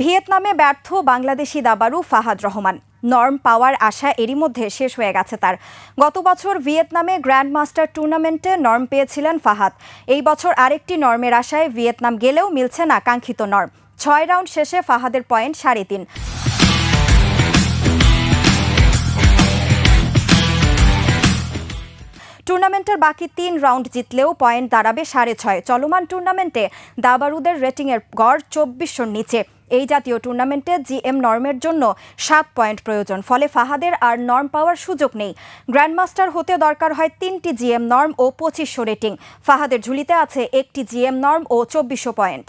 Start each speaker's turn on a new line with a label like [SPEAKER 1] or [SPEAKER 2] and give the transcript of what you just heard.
[SPEAKER 1] ভিয়েতনামে ব্যর্থ বাংলাদেশি দাবারু ফাহাদ রহমান। নর্ম পাওয়ার আশা এরই মধ্যে শেষ হয়ে গেছে তার। গত বছর ভিয়েতনামে গ্র্যান্ড মাস্টার টুর্নামেন্টে নর্ম পেয়েছিলেন ফাহাদ। এই বছর আরেকটি নর্মের আশায় ভিয়েতনাম গেলেও মিলছে না কাঙ্ক্ষিত নর্ম। ছয় রাউন্ড শেষে ফাহাদের পয়েন্ট সাড়ে তিন। টুর্নামেন্টের বাকি তিন রাউন্ড জিতলেও পয়েন্ট দাঁড়াবে সাড়ে ছয়। চলমান টুর্নামেন্টে দাবারুদের রেটিংয়ের গড় চব্বিশশোর নিচে। এই জাতীয় টুর্নামেন্টে জিএম নর্মের জন্য সাত পয়েন্ট প্রয়োজন। ফলে ফাহাদের আর নর্ম পাওয়ার সুযোগ নেই। গ্র্যান্ডমাস্টার হতে দরকার হয় তিনটি জিএম নর্ম ও পঁচিশশো রেটিং। ফাহাদের ঝুলিতে আছে একটি জিএম নর্ম ও চব্বিশশো পয়েন্ট।